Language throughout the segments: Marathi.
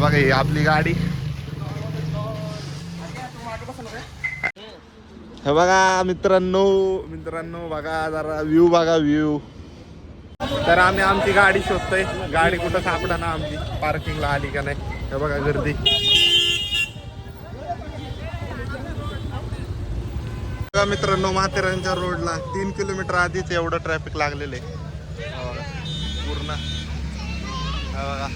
बघा ही आपली गाडी. हे बघा मित्रांनो मित्रांनो बघा जरा व्ह्यू बघा व्ह्यू तर आम्ही आमची गाडी शोधतोय. गाडी कुठं सापडा ना आमची पार्किंगला आली का नाही? हे बघा गर्दी. बघा मित्रांनो माथेरानच्या रोडला तीन किलोमीटर आधीच एवढं ट्रॅफिक लागलेलं आहे. हो, पूर्ण. हा बघा.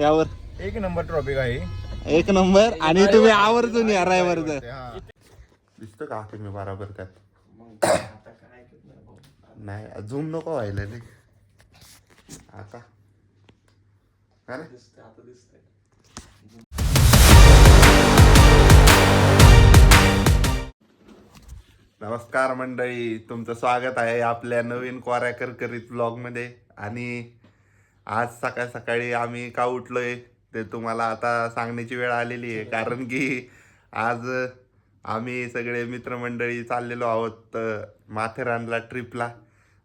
यावर. एक नंबर ट्रॉफिक आहे. एक नंबर आणि तुम्ही आवर्जून या ड्रायव्हर दिसतं का तुम्ही बरोबर त्यात? नाही झूम नको व्हायला. आता. अरे. नमस्कार मंडळी तुमचं स्वागत आहे आपल्या नवीन कोऱ्या करकरीत ब्लॉगमध्ये आणि आज सकाळ सकाळी आम्ही का उठलोय ते तुम्हाला आता सांगण्याची वेळ आलेली आहे. कारण की आज आम्ही सगळे मित्रमंडळी चाललेलो आहोत माथेरानला ट्रिपला.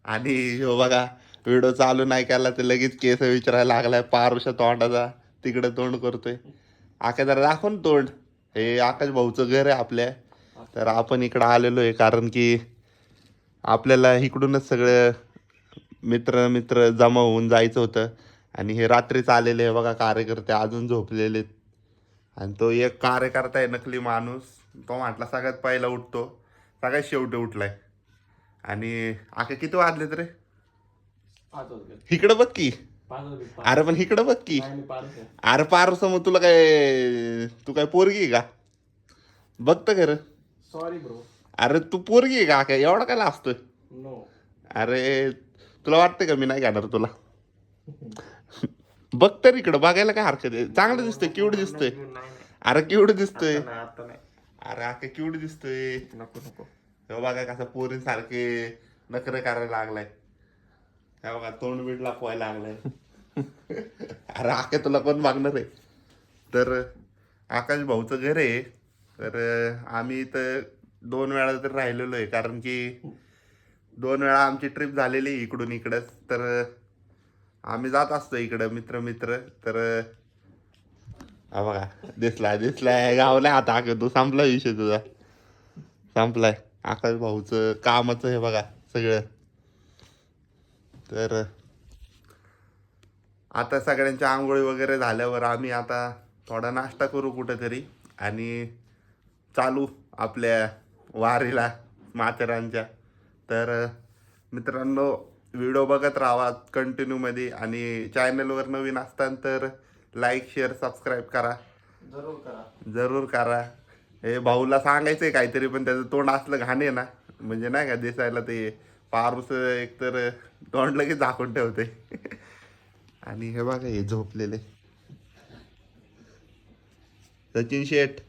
आणि हो बघा व्हिडिओ चालू नाही केला तर लगेच केस विचारायला लागलाय पारुषा तोंडाचा तिकडे तोंड करतोय. आका जरा दाखव तोंड. हे आकाश भाऊचं घर आहे आपल्या. तर आपण इकडं आलेलो आहे कारण की आपल्याला इकडूनच सगळं मित्र मित्र जमा होऊन जायचं होतं. आणि हे रात्रीच आलेले आहे बघा कार्यकर्ते अजून झोपलेले. आणि तो एक कार्यकर्ता आहे नकली माणूस. तो म्हटला सगळ्यात पहिला उठतो. सगळ्यात शेवटी उठलाय. आणि आका किती वाजलेत रे? इकडं बघ की. अरे पण इकडं बघ की. अरे पारूस मग तुला काय तू काय पोरगी का? बघतं खरं. सॉरी ब्रो अरे तू पोरगी का काय एवढा काय असतोय अरे तुला वाटतंय का मी नाही घेणार तुला? बघ तर इकडं बघायला काय हरकत आहे. चांगलं दिसतंय क्यूट दिसतोय. अरे क्यूट दिसतोय. अरे आका क्यूट दिसतोय. नको नको. हे बघा कसं पोरी सारखे नखरे करायला लागलाय. हे बघा तोंड बीड लापवायला लागलाय. अरे आके तुला कोण मागणार आहे? तर आकाश भाऊचं घर आहे. तर आम्ही इथं दोन वेळा तर राहिलेलो आहे कारण की दोन वेळा आमची ट्रिप झालेली आहे इकडून इकडंच तर आम्ही जात असतो इकडं मित्र मित्र तर हा बघा दिसलाय दिसलाय. गावलाय आता आका तू संपला विषय तुझा. संपलाय. आकाश भाऊचं कामाचं हे बघा सगळं. तर आता सगळ्यांच्या आंघोळी वगैरे झाल्यावर आम्ही आता थोडा नाश्ता करू कुठेतरी. आणि चालू आपल्या वारीला माथेरानच्या. तर मित्रांनो व्हिडिओ बघत राहा कंटिन्यूमध्ये आणि चॅनलवर नवीन असताना तर लाईक शेअर सबस्क्राईब करा. जरूर करा. जरूर करा. हे भाऊला सांगायचंय काहीतरी पण त्याचं तोंड असलं घाण आहे ना. म्हणजे नाही का दिसायला ते पारूस एकतर तोंड लगेच झाकून ठेवते. आणि हे बघा हे झोपलेले. सचिन शेठ.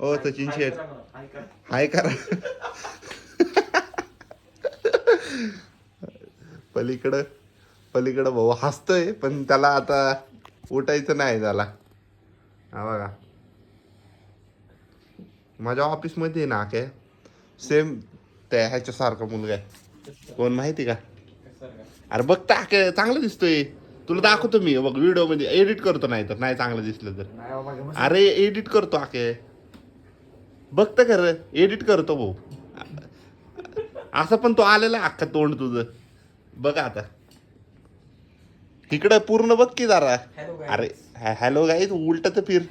ओ सचिन शेठ. हाय करा. पलीकडं पलीकडं भाऊ हसतोय पण त्याला आता उठायचं नाही त्याला. हा बघा. माझ्या ऑफिसमध्ये ना काय सेम त्या ह्याच्यासारखा मुलगा आहे. कोण माहिती का? अरे बघता काय चांगलं दिसतोय. तुला दाखवतो मी. बघ व्हिडिओमध्ये एडिट करतो नाही तर नाही चांगलं दिसलं तर. अरे एडिट करतो आके बघत खरं एडिट करतो भाऊ. असं पण तो आलेला अख्खा तोंड तुझं. बघ आता. इकडं पूर्ण बघ की जरा. अरे हॅलो गाईज उलट तर फिर.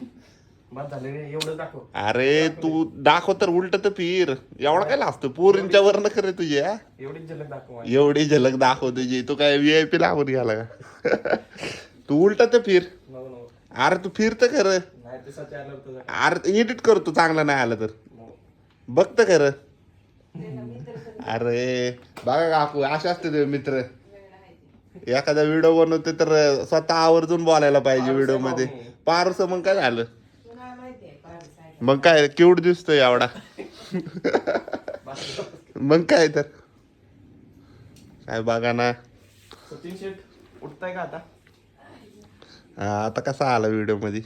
बस झाले रे एवढं दाखव. अरे तू दाखव तर उलट तर फिर. एवढा काय लागतो पोरींच्या तुझे हा? झलक दाखव माझी. एवढी झलक दाखव तुझी. तू काय व्ही आय पी लागून घ्याला का? तू उलट तर फिर. अरे तू फिर तर खरं. अरे एडिट करतो चांगलं नाही आलं तर. नको. बघत खरं. अरे बघा काकू असे असते ते मित्र. एखादा व्हिडिओ बनवते तर स्वतः आवर्जून बोलायला पाहिजे व्हिडिओमध्ये. पारस मग काय झालं? मग काय क्यूट दिसतोय एवढा. मग काय तर. काय बघा ना. सचिन शेठ उठताय का आता? हा, आता कसा आला व्हिडिओमध्ये?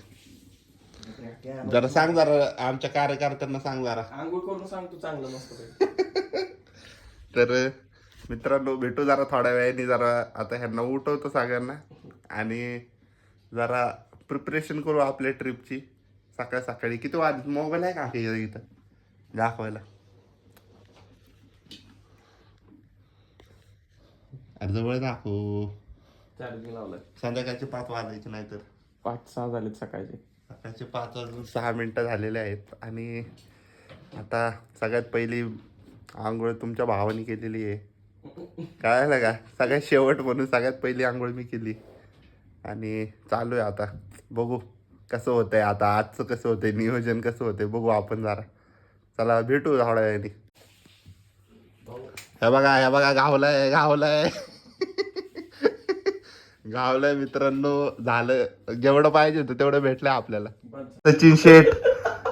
जरा सांग जरा आमच्या कार्यकर्त्यांना सांग जरा. आंघोळ करून सांग तू चांगलं मस्त. तर मित्रांनो भेटू जरा थोड्या वेळाने. जरा आता ह्यांना उठवतो सगळ्यांना. आणि जरा प्रिपरेशन करू आपल्या ट्रिपची सकाळ सकाळी. किती वाज मोबाईल आहे का? इथं. दाखवायला. अरे जवळ दाखवू. चार्जिंग लावलंय. संध्याकाळचे पाच वाजायचे नाही तर पाच सहा झालेत सकाळचे. सकाळचे पाच वाजून सहा मिनटं झालेले आहेत. आणि आता सगळ्यात पहिली आंघोळ तुमच्या भावाने केलेली आहे. कळायला का? सगळ्यात शेवट म्हणून सगळ्यात पहिली आंघोळ मी केली. आणि चालू आहे आता. बघू कसं होतंय आता. आजचं कसं होतंय? नियोजन कसं होतंय? बघू आपण जरा. चला भेटू थोड्या वेळाने हे बघा हे बघा गावलाय गावलाय गावलाय मित्रांनो. झालं. जेवढं पाहिजे होतं तेवढं भेटलंय आपल्याला. सचिन शेठ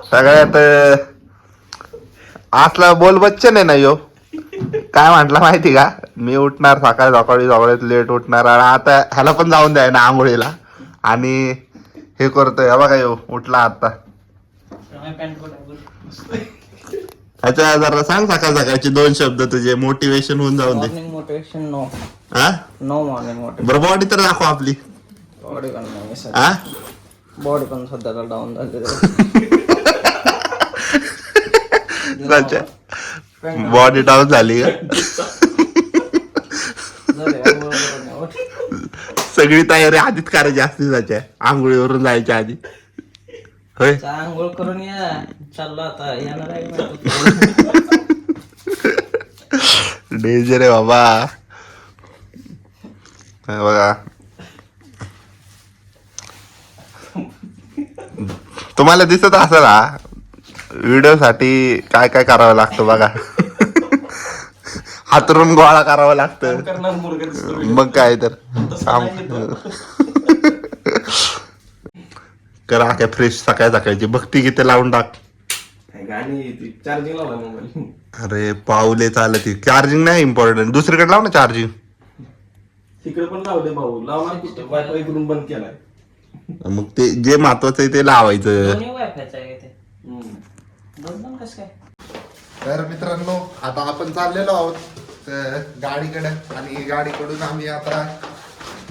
सगळ्यात असला बोल बच्चन आहे ना यो. काय म्हटलं माहिती का? मी उठणार सकाळी सकाळी सकाळीत लेट उठणार आणि आता ह्याला पण जाऊन द्याय ना आंघोळीला. आणि हे करतोय बघा यो उठला आता. अच्छा जरा सांग सकाळ सकाळचे दोन शब्द तुझे मोटिवेशन होऊन जाऊन दे. मोटिवेशन नो हा नो मॉर्निंग मोटिवेशन बरं बॉडी तर दाखव आपली. बॉडी पण बॉडी पण सध्याला डाऊन झालेली बॉडी डाऊन झाली का? सगळी तयारी आधीच करायची असते त्याच्या आंघोळीवरून जायच्या आधी. होय? आंघोळ करून या. चाललो आता. येणार आहे माहिती. डेंजर आहे बाबा. बघा. तुम्हाला दिसत असेल हा व्हिडिओ साठी काय काय करावं लागतं बघा. हातरून गोळा करावं लागतं. करणार मुलगा दिसतो मग काय तर. करा काय फ्रेश सकाळ सकाळची. भक्ती गीते लावून टाक. काय गाणी ती चार्जिंग लावला मोबाईल अरे पावले चालत चार्जिंग नाही इम्पॉर्टंट दुसरीकडे लाव ना चार्जिंग तिकडे पण लावले भाऊ. लावणार कुठे? वायफाय करून बंद केलाय. मग ते जे महत्वाचं आहे ते लावायचं. कसं काय? तर मित्रांनो आता आपण चाललेलो आहोत तर गाडीकडे आणि गाडीकडून आम्ही आता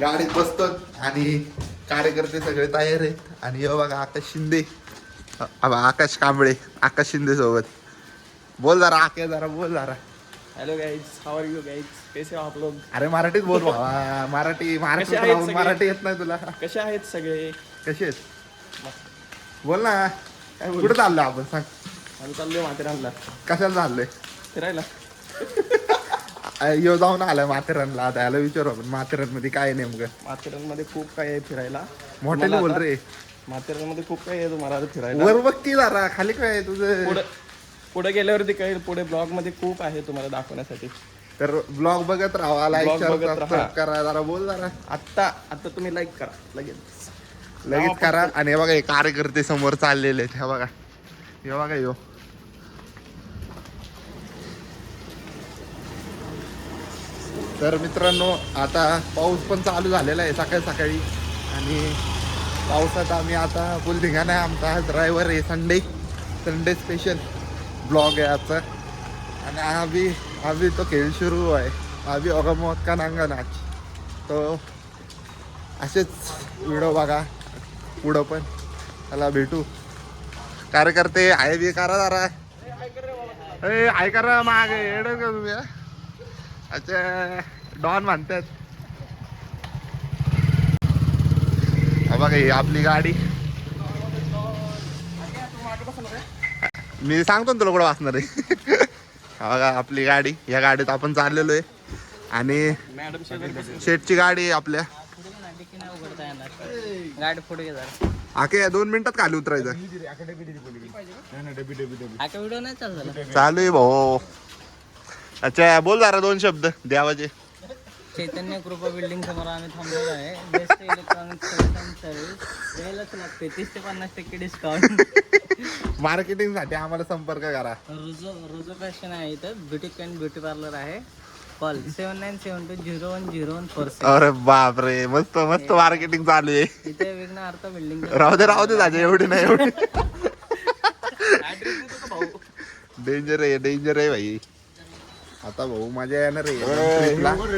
गाडीत बसतो आणि कार्यकर्ते सगळे तयार आहेत. आणि हे बघा आकाश शिंदे. अ- आकाश कांबळे आकाश शिंदे सोबत. बोल जरा आके जरा बोल जरा. Hello guys how are you guys कैसे हो आप लोग? अरे मराठीत बोल बाबा. मराठी कसे आहेत सगळे? मराठी येत नाही तुला. कसे आहेत सगळे? कशी आहेस बोल ना. कुठे चाललो आपण? सांग. आम्ही चाललोय माथेरानला. कशाला चाललोय? फिरायला. यो जाऊन आलाय माथेरानला. आता याला विचारू आपण माथेरानमध्ये काय आहे नेमकं? माथेरानमध्ये खूप काय आहे फिरायला. मोठ्याने बोल रे. माथेरानमध्ये खूप काय आहे तुम्हाला आता फिरायला. वर बघ की जरा खाली काय आहे तुझं? पुढे पुढे गेल्यावरती कळेल पुढे ब्लॉगमध्ये खूप आहे तुम्हाला दाखवण्यासाठी. तर ब्लॉग बघत राहा लाईक बघत राहा. करा जरा बोल जरा. आत्ता आता तुम्ही लाईक करा लगेच. लगेच करा. आणि हे बघा हे कार्यकर्ते समोर चाललेले आहेत. हे बघा. हे बघा यो. तर मित्रांनो आता पाऊस पण चालू झालेला आहे सकाळी सकाळी. आणि पावसात आम्ही आता फुल धिंगाणा आहे. आमचा ड्रायव्हर आहे संडे संडे स्पेशल ब्लॉग आहे आजचा. आणि आम्ही आम्ही तो खेळ सुरू आहे. आम्ही होगा का नांगा नाच तो असेच व्हिडिओ बघा. पुढं पण. त्याला भेटू. कार्यकर्ते आहे बी करा जरा. ए आहे करा मागे. का तुम्ही अच्छा डॉन म्हणतात. बघा ही आपली गाडी. मी सांगतो ना तुला कुठं वाचणार आहे. बघा आपली गाडी. या गाडीत आपण चाललेलो आहे. आणि शेटची गाडी आहे आपल्या. गाडी पुढे आके दोन मिनिटात खाली उतरायचं. चालू आहे भाऊ. अच्छा बोल जरा दोन शब्द देवाचे चैतन्य कृपा बिल्डिंग समोर आम्ही थांबलेलो आहे. बेस्ट इलेक्ट्रॉनिक सर्व्हिस द्यायलाच लागते. तीस ते पन्नास टक्के डिस्काउंट मार्केटिंगसाठी आम्हाला संपर्क करा. रुजो रुजो फॅशन आहे इथं. ब्युटी अँड ब्युटी पार्लर आहे. Call seven nine seven two zero one zero one four six अरे बापरे मस्त मस्त मार्केटिंग चालू आहे. इथे विघ्न अर्थ बिल्डिंग राहू दे राहू दे दादा एवढी नाही एवढी. डेंजर आहे डेंजर आहे भाई. आता भाऊ मजा येणार आहे.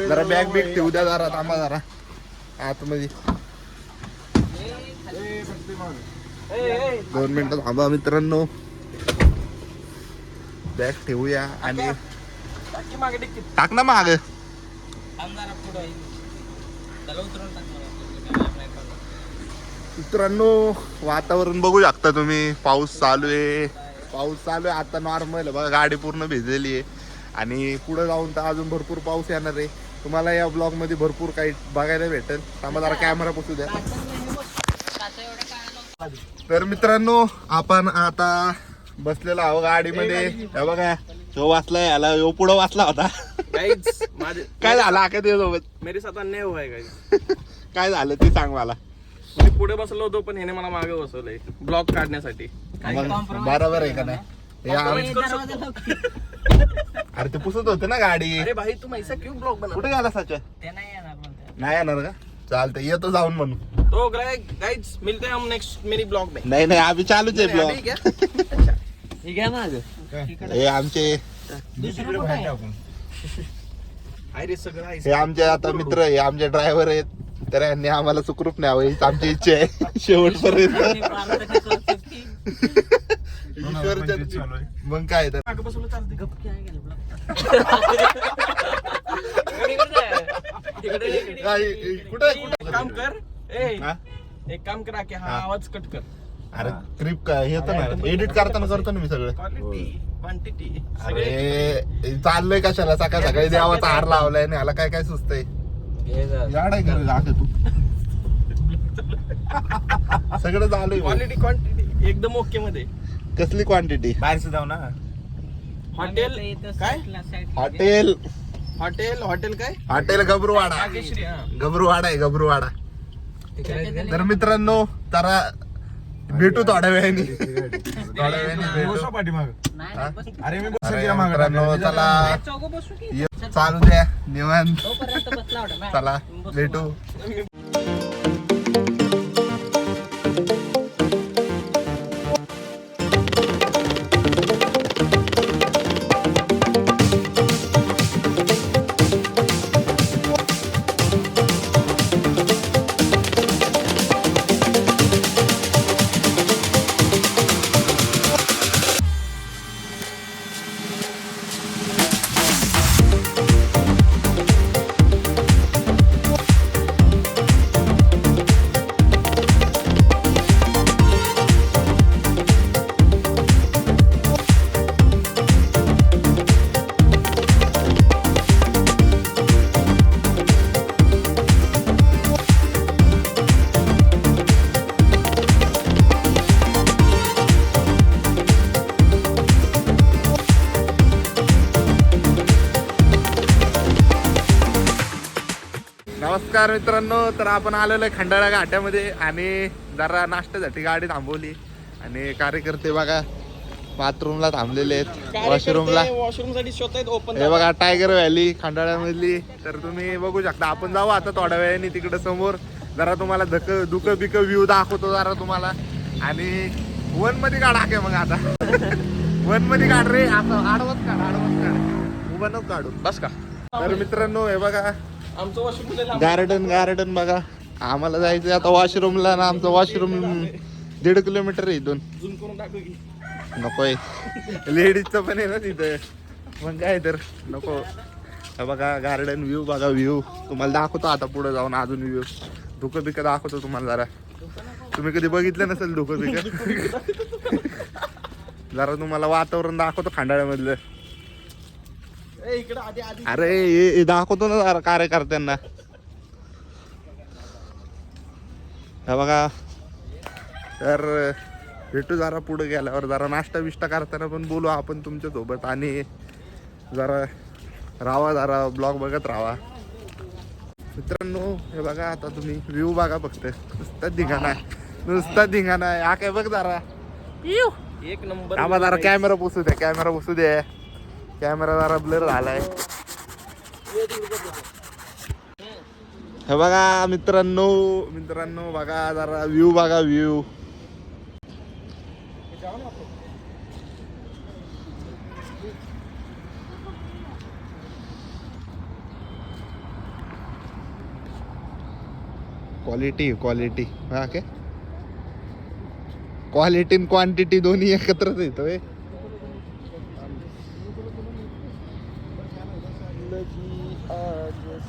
जरा बॅग बिग ठेवू द्या जरा थांबा जरा. आतमध्ये. दोन मिनिटं थांबा मित्रांनो. बॅग ठेवूया आणि टाक ना माग. मित्रांनो वातावरण बघू शकता तुम्ही. पाऊस चालू आहे. पाऊस चालू आहे. आता नॉर्मल बघा गाडी पूर्ण भिजलेली आहे. आणि पुढे जाऊन तर अजून भरपूर पाऊस येणार आहे. तुम्हाला या ब्लॉगमध्ये भरपूर काही बघायला भेटेल. थांबा जरा कॅमेरा पुसू द्या. तर मित्रांनो आपण आता बसलेलो आहो गाडीमध्ये. हे बघा तो वाचला याला यो पुढं वाचला होता. काय झालं आका सोबत मेरे साथ अन्याय हुआ है काय झालं? ते सांग मला. मी पुढे बसलो होतो पण ह्याने मला मागे बसवलंय. ब्लॉक काढण्यासाठी. मग बरोबर आहे का नाही? हे आम- अरे ते पुसत होते ना गाडी. अरे भाई तुम ऐसा क्यों ब्लॉक बना कुठे गेला सच? ते नाही येणार म्हणते. नाही येणार का? चालतं येतो जाऊन म्हणून. तो गाइज मिलते हैं हम नेक्स्ट मेरी ब्लॉग में नाही नाही आम्ही चालूच आहे अभी ब्लॉग क्या हे घ्या माग. हे आमचे अरे सगळं आहे हे आमचे आता मित्र हे आमचे ड्रायव्हर आहेत. तर यांनी आम्हाला सुखरूप न्यावं हीच आमची इच्छा आहे. शेवटपर्यंत. तर मागे काय कुठे एक काम कर ए हा? एक काम करा की हा हा. आवाज कट कर. अरे ट्रिप काय हे एडिट करताना करतो ना मी सगळं. क्वालिटी क्वांटिटी अरे चाललंय कशाला? सकाळ सकाळी देवाचा हार लावलाय आणि ह्याला काय काय सुचतंय? राहते तू. सगळं चालू आहे. क्वालिटी क्वांटिटी एकदम ओके मध्ये. कसली क्वांटिटी बाहेरचं जाऊ ना. हॉटेल काय? हॉटेल. हॉटेल हॉटेल काय? हॉटेल गबरूवाडा. हा. गबरूवाडा आहे गबरूवाडा. तर मित्रांनो जरा भेटू थोड्या वेळाने. थोड्या वेळाने भेटू. हा? अरे मी अरे मित्रांनो चला. ये- चालू द्या निवांत. चला भेटू. मित्रांनो तर आपण आलेलो आहे खंडाळा घाट्यामध्ये आणि जरा नाश्त्यासाठी गाडी थांबवली. आणि कार्यकर्ते बघा बाथरूमला थांबलेले आहेत. वॉशरूमला. वॉशरूमसाठी ओपन हे बघा टायगर व्हॅली खंडाळ्यामधली. तर तुम्ही बघू शकता आपण जाऊ आता थोड्या वेळाने तिकडे समोर. जरा तुम्हाला धक दुख बिक व्ह्यू दाखवतो जरा तुम्हाला. आणि वनमध्ये काढा के मग आता. वनमध्ये काढ रे असं आडवत काढ आडवत काढ. उभं काढू. बस का. तर मित्रांनो हे बघा आमचं वॉशरूम गार्डन गार्डन बघा. आम्हाला जायचं आता वॉशरूमला ना आमचं वॉशरूम दीड किलोमीटर आहे की. नकोय. लेडीजचं पण आहे ना तिथं. मग काय तर नको. बघा गार्डन व्ह्यू बघा व्ह्यू तुम्हाला दाखवतो आता पुढे जाऊन अजून व्ह्यू धुकं बिकं दाखवतो तुम्हाला जरा. तुम्ही कधी बघितलं नसेल धुकं बिकं जरा तुम्हाला वातावरण दाखवतो खांडाळ्यामधलं. अरे दाखवतो ना जरा कार्यकर्त्यांना. हे बघा. तर भेटू जरा पुढे गेल्यावर. जरा नाश्ता बिष्टा करताना पण बोलू आपण तुमच्यासोबत आणि जरा राहा जरा ब्लॉग बघत राहा. मित्रांनो हे बघा आता तुम्ही व्ह्यू बघा फक्त. नुसता धिंगाणा नुसता धिंगाणा आहे. हा काय बघ जरा. एक नंबर आम्हाला जरा कॅमेरा पुसू द्या कॅमेरा पुसू दे. कॅमेरा जरा ब्लर झालाय. हे बघा मित्रांनो मित्रांनो बघा जरा व्ह्यू बघा व्ह्यू क्वालिटी क्वालिटी हा काय क्वालिटी आणि क्वांटिटी दोन्ही एकत्रच येतोय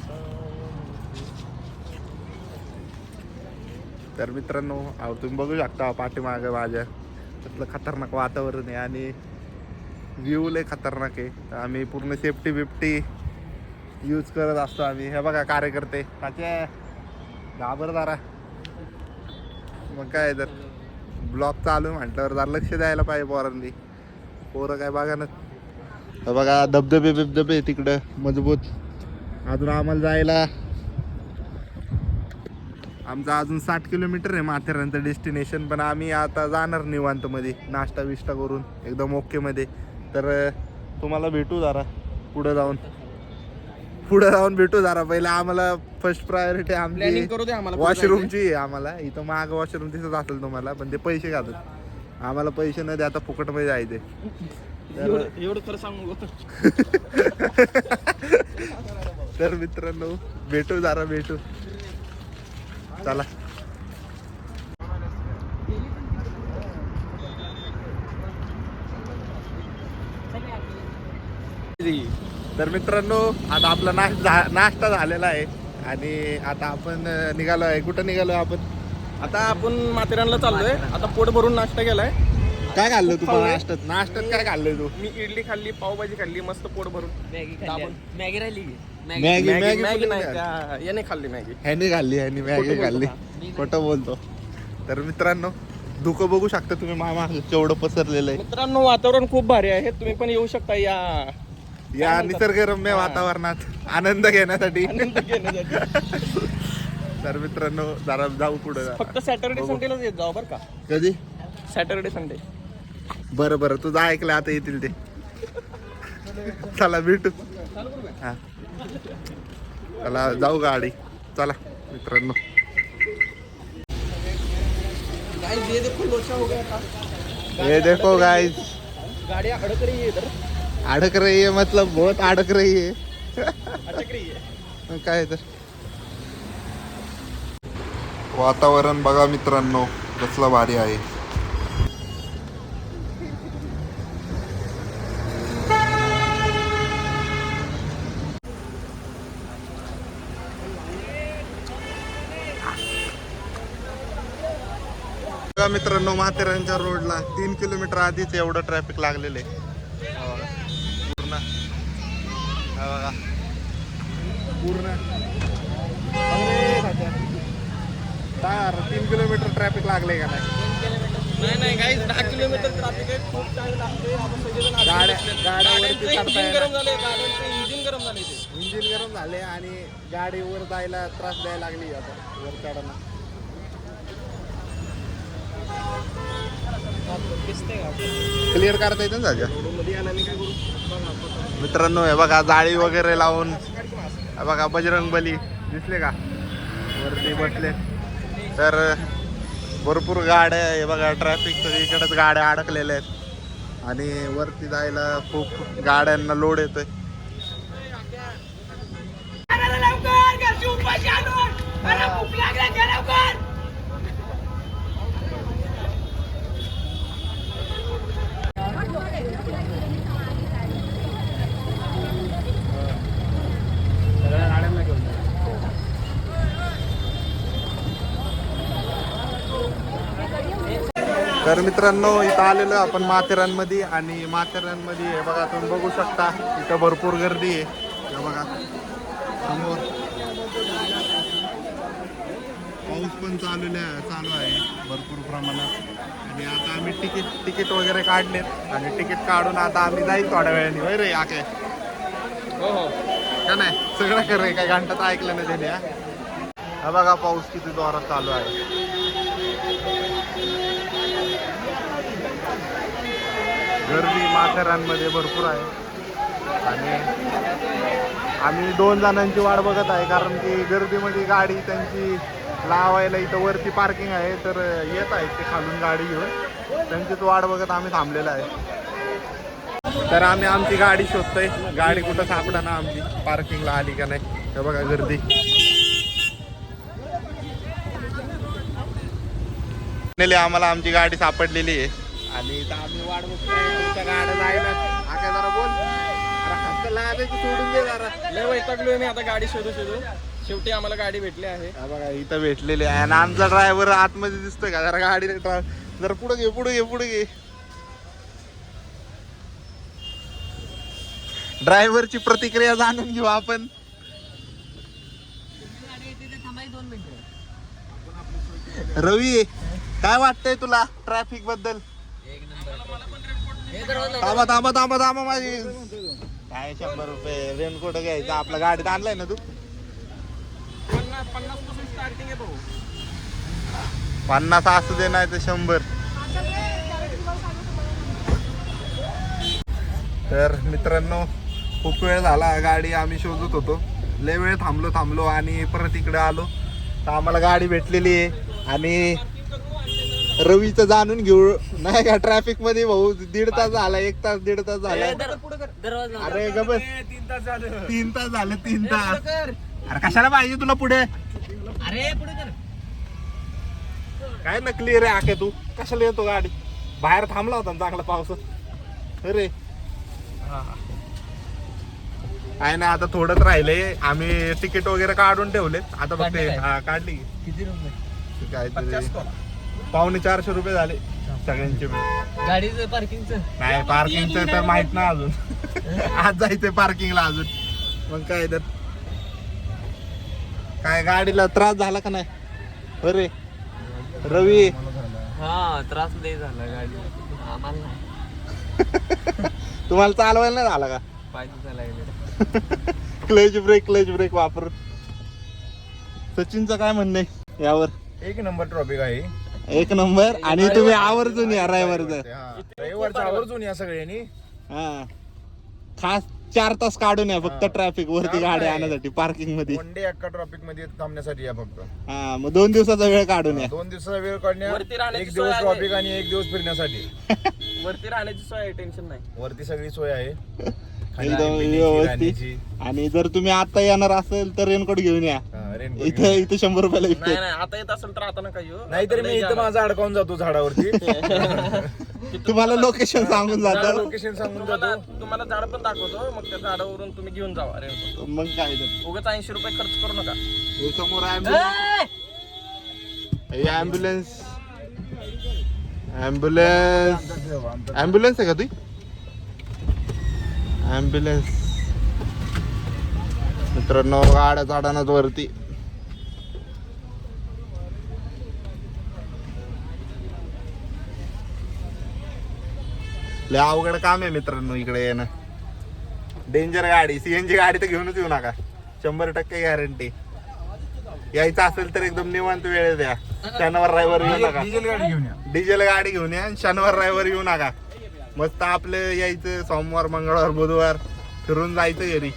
तर मित्रांनो अहो, तुम्ही बघू शकता पाठीमागं माझ्या त्यातलं खतरनाक वातावरण आहे आणि व्ह्यू लय खतरनाक आहे. तर आम्ही पूर्ण सेफ्टी बिफ्टी यूज करत असतो आम्ही. हे बघा कार्यकर्ते. काचे घाबर जरा. मग काय तर. ब्लॉक चालू आहे म्हटल्यावर जरा लक्ष द्यायला पाहिजे पोरांनी. पोरं काय बघा ना हे बघा धबधबे बिबधबे तिकडं मजबूत. अजून आम्हाला जायला आमचं अजून साठ किलोमीटर आहे माथेरानचं डेस्टिनेशन पण आम्ही आता जाणार निवांतमध्ये नाश्ता विष्टा करून एकदम ओकेमध्ये तर तुम्हाला भेटू जरा पुढं जाऊन. पुढं जाऊन भेटू जरा. पहिला आम्हाला फर्स्ट प्रायोरिटी आमची वॉशरूमची आहे आम्हाला. इथं माग वॉशरूम दिसत असेल तुम्हाला पण ते पैसे घालत. आम्हाला पैसे न दे आता फुकटमध्ये जायचं. एवढं एवढं खरं सांगू. तर मित्रांनो भेटू जरा भेटू. चला. तर मित्रांनो आता आपला नाश झा- नाश्ता झालेला आहे आणि आता आपण निघालो आहे कुठं निघालो आपण? आता आपण माथेरानला चाललोय. आता पोट भरून नाश्ता केलाय. काय खाल्लं तू? नाश्त्यात नाश्त्यात काय खाल्लंय तू? मी इडली खाल्ली पावभाजी खाल्ली मस्त पोट भरून. मॅगी दाबून. मॅगी राहिली मॅगी मॅगी मॅगी नाही याने खाल्ली मॅगी. ह्यानी खाल्ली ह्यानी मॅगी खाल्ली. बोलतो खोटं बोलतो. तर मित्रांनो धुकं बघू शकता तुम्ही मामा केवढं पसरलेलं आहे. मित्रांनो वातावरण खूप भारी आहे. तुम्ही पण येऊ शकता या या निसर्गरम्य वातावरणात आनंद घेण्यासाठी. आनंद घेण्यासाठी. तर मित्रांनो जरा जाऊ पुढे. फक्त सॅटर्डे संडेलाच येत जाऊ बरं का. कधी? सॅटर्डे संडे बरं बरं. तुझं ऐकलं आता येतील ते. चला भेटू. हा. चला जाऊ गाडी. चला मित्रांनो. ये देखो लोचा हो गया था ये देखो गाइस गाड़ी अड़क रही है इधर अडक रही है मतलब बहुत अडक रही है. अटक रही है काय तर. वातावरण बघा मित्रांनो कसलं भारी आहे. बघा मित्रांनो माथेरानच्या रोडला तीन किलोमीटर आधीच एवढं ट्रॅफिक लागलेलं आहे. पूर्ण. बघा. पूर्ण. तार तीन किलोमीटर ट्रॅफिक लागले का नाही? दहा किलोमीटर ट्रॅफिक आहे. खूप इंजिन. गरम झाले आणि गाडी वर जायला त्रास द्यायला लागली आता. वर चढायला. क्लिअर करता येते ना नाही मित्रांनो हे बघा जाळी वगैरे लावून. बघा बजरंग बली. दिसले का? वरती बसले. तर भरपूर गाड्या हे बघा ट्रॅफिक सगळीकडेच गाड्या अडकलेल्या आहेत. आणि वरती जायला खूप गाड्यांना लोड येतोय. तर मित्रांनो इथं आलेलो आहे आपण माथेरानमध्ये आणि माथेरानमध्ये हे बघा तुम्ही बघू शकता इथं भरपूर गर्दी आहे. हे बघा समोर. पाऊस पण चालू चालू आहे भरपूर प्रमाणात. आणि आता आम्ही तिकीट तिकीट वगैरे काढलेत. आणि तिकीट काढून आता आम्ही जाईल थोड्या वेळाने होय रे आके? हो हो. का नाही? सगळं कर रे काय घंटाच ऐकलं नाही त्याने हा? हा बघा पाऊस किती जोरात चालू आहे. गर्दी माथेरानमध्ये भरपूर आहे. आणि आम्ही दोन जणांची वाट बघत आहे कारण की गर्दीमध्ये गाडी त्यांची लावायला इथं वरती पार्किंग आहे तर येत आहेत ते खालून गाडी घेऊन. त्यांचीच वाट बघत आम्ही थांबलेलो आहे. तर आम्ही आमची गाडी शोधतोय. गाडी कुठं सापडा ना आमची पार्किंगला आली का नाही. हे बघा गर्दी. आम्हाला आमची गाडी सापडलेली आहे. आणि इथं आम्ही वाट आमच्या गाड्या जायला आका जरा बोल. अरे हक्क लागायची सोडून दे जरा. लय वैतागलोय मी आता गाडी शोधू शोधू. शेवटी आम्हाला गाडी भेटली आहे. हा बघा इथं भेटलेले आहे. आणि आमचा ड्रायव्हर आतमध्ये दिसतोय का? जरा गाडी जरा पुढे घे पुढे घे पुढे घे. ड्रायव्हरची प्रतिक्रिया जाणून घेऊ आपण. रवी काय वाटतंय तुला ट्रॅफिकबद्दल? थांबा थांबा थांबा थांबा माझी. काय शंभर रुपये? रेनकोट घ्यायचा. आपला गाडीत आणलाय ना तू? पन्नास असं आहे असू दे नाही तर शंभर. तर मित्रांनो खूप वेळ झाला. गाडी आम्ही शोधत होतो. लय वेळ थांबलो थांबलो आणि परत इकडे आलो. तर आम्हाला गाडी भेटलेली आहे. आणि रवीचं जाणून घेऊ. नाही का? ट्रॅफिकमध्ये भाऊ दीड तास झाला एक तास दीड तास झाला. अरे ग बस. तीन तास झालं. तीन तास झाले तीन तास. अरे कशाला पाहिजे तुला पुढे? अरे पुढे कर. काय नकली रे आके तू? कशाला येतो गाडी? बाहेर थांबला होता ना चांगला पावसात अरे. आहे ना आता थोडंच राहिलंय. आम्ही तिकीट वगैरे काढून ठेवलेत. आता फक्त काढले काय? हा काढली. किती रुपये? काय. पावणे चारशे रुपये झाले सगळ्यांचे मिळून. गाडीचं पार्किंगचं नाही पार्किंगचं तर माहीत नाही अजून. आज जायचंय पार्किंगला अजून. मग काय तर. काय गाडीला त्रास झाला का नाही? अरे रवी. हा त्रास लय झाला गाडी आम्हाला नाही. तुम्हाला चालवायला नाही झाला का? पाहिजे चालायला क्लच ब्रेक क्लच ब्रेक वापरून. सचिनचं काय म्हणणं आहे? यावर. एक नंबर ट्रॉफिक आहे. एक नंबर. आणि तुम्ही आवर्जून या ड्रायव्हरचं रविवारच्या आवर्जून. या सगळ्यांनी. हा. खास चार तास काढून या फक्त ट्रॅफिक वरती गाडी आणण्यासाठी पार्किंगमध्ये. वन डे अक्का ट्रॉफिकमध्ये थांबण्यासाठी या फक्त. हा मग दोन दिवसाचा वेळ काढून या. दोन दिवसाचा वेळ वरती काढण्या एक दिवस. ट्रॉफिक आणि एक दिवस फिरण्यासाठी. वरती राहण्याची सोय आहे टेन्शन नाही. वरती सगळी सोय आहे. एकदम व्यवस्थित. आणि जर तुम्ही आता येणार असेल तर रेनकोट घेऊन या. इथं. इथं शंभर रुपयाला नाही विकते नाही आता येत असेल तर आता नका येऊ. नाहीतर मी इथं माझा अडकावून जातो झाडावरती. तुम्हाला लोकेशन सांगून जातो. लोकेशन सांगून तुम्हाला जातो. तुम्हाला झाड पण दाखवतो मग त्या झाडावरून तुम्ही घेऊन जावा अरे मग काय तर. उगाच ऐंशी रुपये खर्च करू नका. हे समोर ॲम्ब्युलन्स ॲम्ब्युलन्स ॲम्ब्युलन्स आहे का ती ॲम्ब्युलन्स मित्रांनो गाड्या झाडानाच वरती. लय अवघड काम आहे मित्रांनो इकडे येणं. डेंजर गाडी सीएनजी गाडी तर घेऊनच येऊ नका. शंभर टक्के गॅरंटी यायचं असेल तर एकदम निवांत वेळ द्या. शनिवार रविवार येऊ नका. डिझेल गाडी घेऊन या. डिझेल गाडी घेऊन या आणि शनिवार रविवार येऊ नका. मस्त आपलं यायचं सोमवार मंगळवार बुधवार फिरून जायचं घरी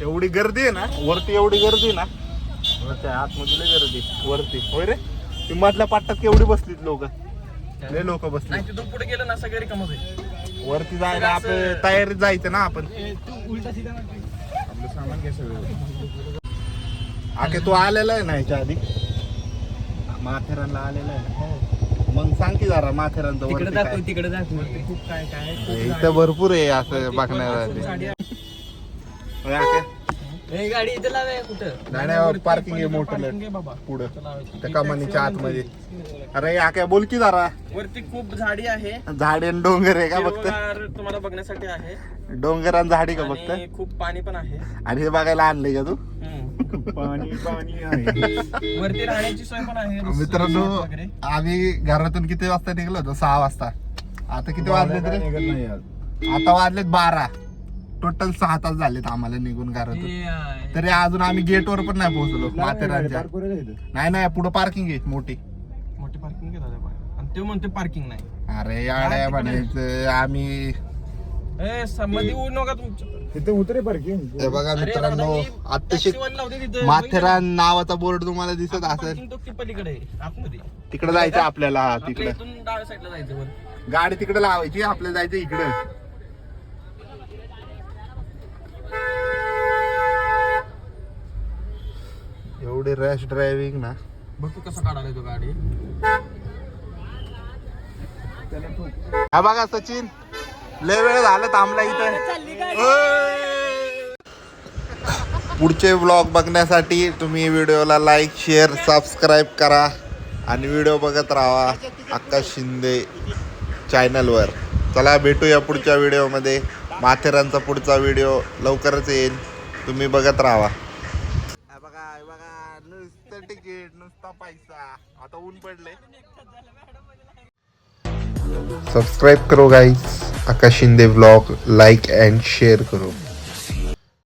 एवढी गर्दी आहे ना? वरती एवढी गर्दी आहे ना? लय गर्दी वरती. होय रे? हिमातल्या पाट्टात केवढी बसलीत लोक. लय लोक बसली. नाही तिथून पुढे गेलं ना सगळे रिकामच आहे. वरती जायला आपलं तयारीत जायचं ना आपण. आपलं सामान घ्या सगळं. आके तू आलेला आहे ना याच्या आधी? माथेरानला आलेला आहे ना? मग सांग की जरा माथेरानचं तिकडे वरती दाखव काय? तिकडे दाखव खूप काय काय? इथं भरपूर आहे असं बघण्यासाठी आके? हे गाडी इथं लावे कुठं? नाही नाही पार्किंग आहे मोठं बाबा. पुढं. त्या कमानीच्या आतमध्ये. अरे आके बोल की जरा. वरती खूप झाडी आहे. झाडे आणि डोंगर आहे का फक्त? हिरवगार तुम्हाला बघण्यासाठी आहे. डोंगर आणि झाडी का फक्त? आणि खूप पाणी पण आहे. आणि हे बघायला आणले का तू? हम्म. पाणी पाणी आहे. वरती राहण्याची सोय पण आहे. मित्रांनो resort वगैरे. आम्ही घरातून किती वाजता निघलो होतो? सहा वाजता. आता किती वाजले काय तरी निघत नाही आज. आता वाजलेत बारा. टोटल सहा तास झालेत आम्हाला निघून घरातून. अं, तरी अजून आम्ही गेटवर पण नाही पोहोचलो माथेरानच्या? नाही नाही पुढे पार्किंग आहे मोठी. मोठी पार्किंग आणि ते म्हणते पार्किंग नाही. अरे याड्या म्हणायचं आम्ही ए मध्ये येऊ नका तुमच्या तिथे उतरे पार्किंग हे बघा अरे मित्रांनो आत्ताशी. माथेरान नावाचा बोर्ड तुम्हाला दिसत असेल. तो पलीकडे. आतमध्ये. तिकडे जायचं आपल्याला आपल्या तिकडे. इथून डाव्या साईडला जायचं वर गाडी तिकडे लावायची आपल्याला जायचं इकडे. एवढी रॅश ड्रायव्हिंग ना. बघ तू कसा काढायला तो गाडी. हा बघा सचिन लय वेळ झाला थांबला इथे! पुढचे व्लॉग बघण्यासाठी तुम्ही व्हिडिओला लाईक शेअर सबस्क्राईब करा आणि व्हिडिओ बघत राहा आकाश शिंदे चॅनलवर चला भेटूया पुढच्या व्हिडिओमध्ये माथेरानचा पुढचा व्हिडिओ लवकरच येईल. तुम्ही बघत राहा बघा बघा नुसतं तिकीट नुसता पैसा. आता ऊन पडले सब्सक्राइब करो guys Akash Shinde blog like and share करो.